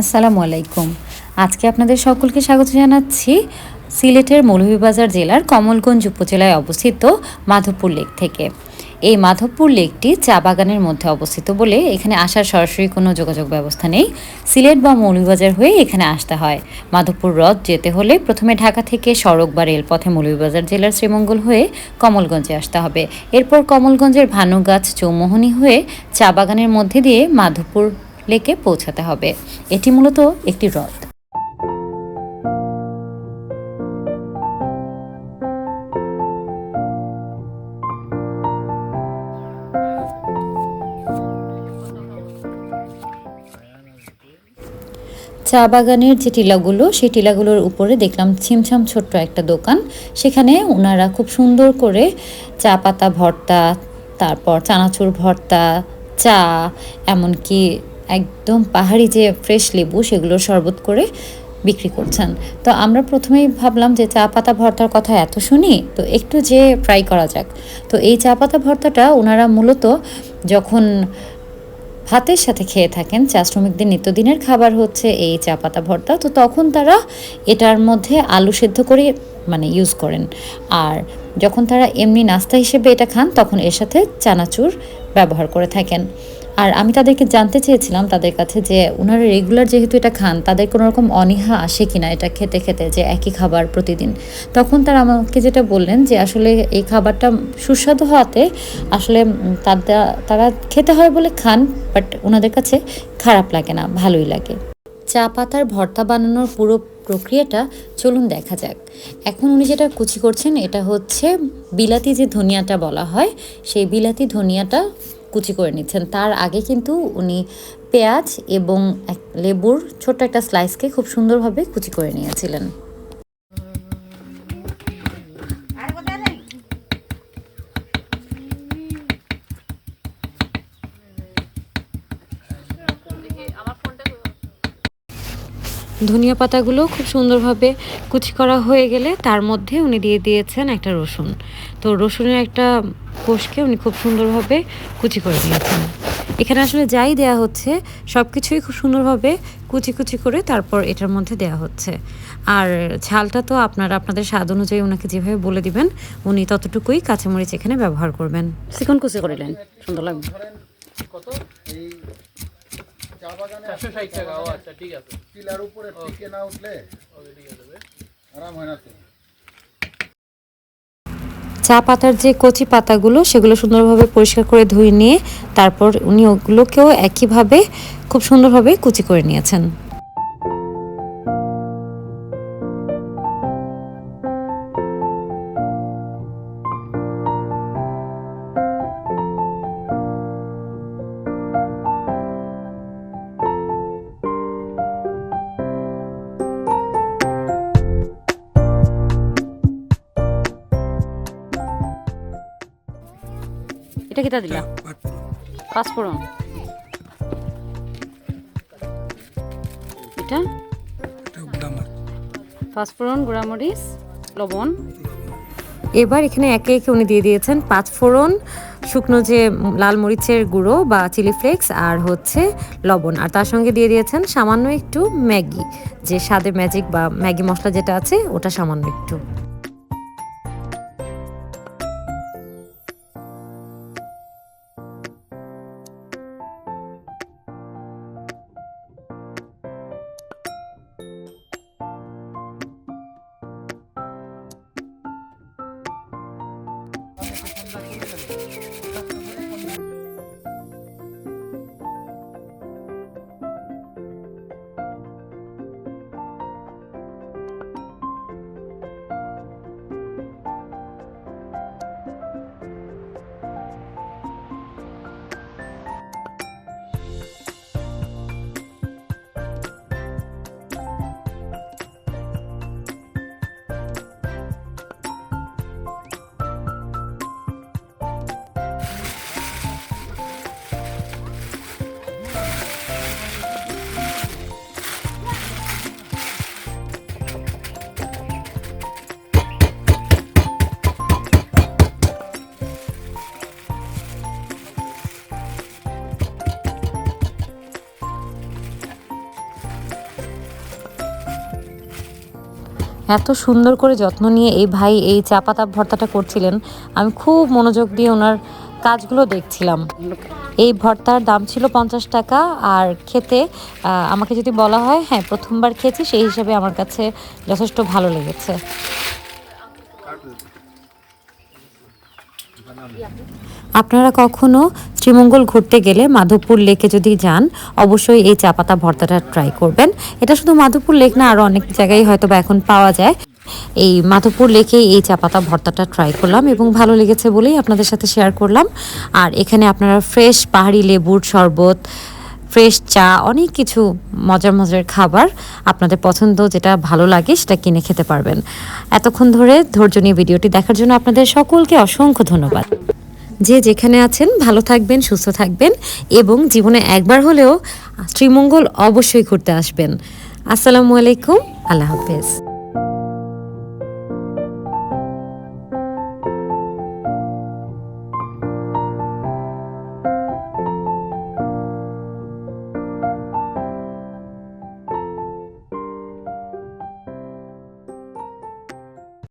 আসসালামু আলাইকুম। আজকে আপনাদের সকলকে স্বাগত জানাচ্ছি সিলেটের মৌলভীবাজার জেলার কমলগঞ্জ উপজেলায় অবস্থিত মাধবপুর লেক থেকে। এই মাধবপুর লেকটি চা বাগানের মধ্যে অবস্থিত বলে এখানে আসার সরাসরি কোনো যোগাযোগ ব্যবস্থা নেই। সিলেট বা মৌলভীবাজার হয়ে এখানে আসতে হয়। মাধবপুর হ্রদ যেতে হলে প্রথমে ঢাকা থেকে সড়ক বা রেলপথে মৌলভীবাজার জেলার শ্রীমঙ্গল হয়ে কমলগঞ্জে আসতে হবে। এরপর কমলগঞ্জের ভানুগাছ চৌমোহনী হয়ে চা বাগানের মধ্যে দিয়ে মাধবপুর লেকে পৌঁছাতে হবে। এটি মূলত একটি হ্রদ। চা বাগানের যে টিলাগুলো, সেই টিলাগুলোর উপরে দেখলাম ছিমছাম ছোট্ট একটা দোকান। সেখানে ওনারা খুব সুন্দর করে চা পাতা ভর্তা, তারপর চানাচুর ভর্তা, চা, এমনকি একদম পাহাড়ি যে ফ্রেশ লেবু সেগুলোর শরবত করে বিক্রি করছেন। তো আমরা প্রথমেই ভাবলাম যে চা পাতা ভর্তার কথা এত শুনি, তো একটু যে ট্রাই করা যাক। তো এই চা পাতা ভর্তাটা ওনারা মূলত যখন ভাতের সাথে খেয়ে থাকেন, চা শ্রমিকদের নিত্যদিনের খাবার হচ্ছে এই চা পাতা ভর্তা, তো তখন তারা এটার মধ্যে আলু সেদ্ধ করে মানে ইউজ করেন। আর যখন তারা এমনি নাস্তা হিসেবে এটা খান, তখন এর সাথে চানাচুর ব্যবহার করে থাকেন। আর আমি তাদেরকে জানতে চেয়েছিলাম তাদের কাছে যে ওনারা রেগুলার যেহেতু এটা খান, তাদের কোনো রকম অনীহা আসে কিনা এটা খেতে খেতে যে একই খাবার প্রতিদিন। তখন তারা আমাকে যেটা বললেন যে আসলে এই খাবারটা সুস্বাদু হওয়াতে আসলে তাদের তারা খেতে হয় বলে খান, বাট ওনাদের কাছে খারাপ লাগে না, ভালোই লাগে। চা পাতার ভর্তা বানানোর পুরো প্রক্রিয়াটা চলুন দেখা যাক। এখন উনি যেটা কুচি করছেন, এটা হচ্ছে বিলাতি যে ধনিয়াটা বলা হয়, সেই বিলাতি ধনিয়াটা কুচি করে নিচ্ছেন। তার আগে কিন্তু উনি পেঁয়াজ এবং লেবুর ছোট্ট একটা স্লাইসকে খুব সুন্দরভাবে কুচি করে নিয়েছিলেন। ধনিয়া পাতাগুলো খুব সুন্দরভাবে কুচি করা হয়ে গেলে তার মধ্যে উনি দিয়ে দিয়েছেন একটা রসুন। তো রসুনের একটা কোষকে উনি খুব সুন্দরভাবে কুচি করে দিয়েছেন। এখানে আসলে যাই দেয়া হচ্ছে সব কিছুই খুব সুন্দরভাবে কুচি কুচি করে তারপর এটার মধ্যে দেয়া হচ্ছে। আর ঝালটা তো আপনারা আপনাদের স্বাদ অনুযায়ী ওনাকে যেভাবে বলে দিবেন উনি ততটুকুই কাঁচামরিচ এখানে ব্যবহার করবেন। চিকন কুচি করিলেন সুন্দর লাগবে। এই চা বাগানে চারশো ষাট টাকা ও আচ্ছা ঠিক আছে। টিলার উপরে টিকে না উঠলে আরাম হয় না তো। চা পাতার যে কচি পাতাগুলো সেগুলো সুন্দরভাবে পরিষ্কার করে ধুয়ে নিয়ে তারপর উনি ওগুলোকেও একইভাবে খুব সুন্দরভাবে কুচি করে নিয়েছেন। এটা কিটা দিলা? পাঁচফোড়ন এটা? পাঁচফোড়ন গুঁড়ামরিচ লবণ। এবার এখানে একে একে উনি দিয়ে দিয়েছেন পাঁচ ফোড়ন শুকনো যে লাল মরিচের গুঁড়ো বা চিলি ফ্লেক্স আর হচ্ছে লবণ। আর তার সঙ্গে দিয়ে দিয়েছেন সামান্য একটু ম্যাগি। যে স্বাদে ম্যাজিক বা ম্যাগি মশলা যেটা আছে ওটা সামান্য একটু। এত সুন্দর করে যত্ন নিয়ে এই ভাই এই চা পাতা ভর্তাটা করছিলেন, আমি খুব মনোযোগ দিয়ে ওনার কাজগুলো দেখছিলাম। এই ভর্তার দাম ছিল পঞ্চাশ টাকা আর খেতে আমাকে যদি বলা হয় হ্যাঁ প্রথমবার খেয়েছি, সেই হিসাবে আমার কাছে যথেষ্ট ভালো লেগেছে। আপনারা কখনো শ্রীমঙ্গল ঘুরতে গেলে মাধবপুর লেকে যদি যান, অবশ্যই এই চা পাতা ভর্তাটা ট্রাই করবেন। এটা শুধু মাধবপুর লেক না আরও অনেক জায়গায় হয়তো বা এখন পাওয়া যায়। এই মাধবপুর লেকে এই চা পাতা ভর্তাটা ট্রাই করলাম এবং ভালো লেগেছে বলেই আপনাদের সাথে শেয়ার করলাম। আর এখানে আপনারা ফ্রেশ পাহাড়ি লেবুর শরবত ফ্রেশ চা, অনেক কিছু মজার মজার খাবার আপনাদের পছন্দ যেটা ভালো লাগে সেটা কিনে খেতে পারবেন। এতক্ষণ ধরে ধৈর্য নিয়ে ভিডিওটি দেখার জন্য আপনাদের সকলকে অসংখ্য ধন্যবাদ। যে যেখানে আছেন, ভালো থাকবেন, সুস্থ থাকবেন এবং জীবনে একবার হলেও শ্রীমঙ্গল অবশ্যই ঘুরতে আসবেন। আসসালামু আলাইকুম, আল্লাহ হাফেজ।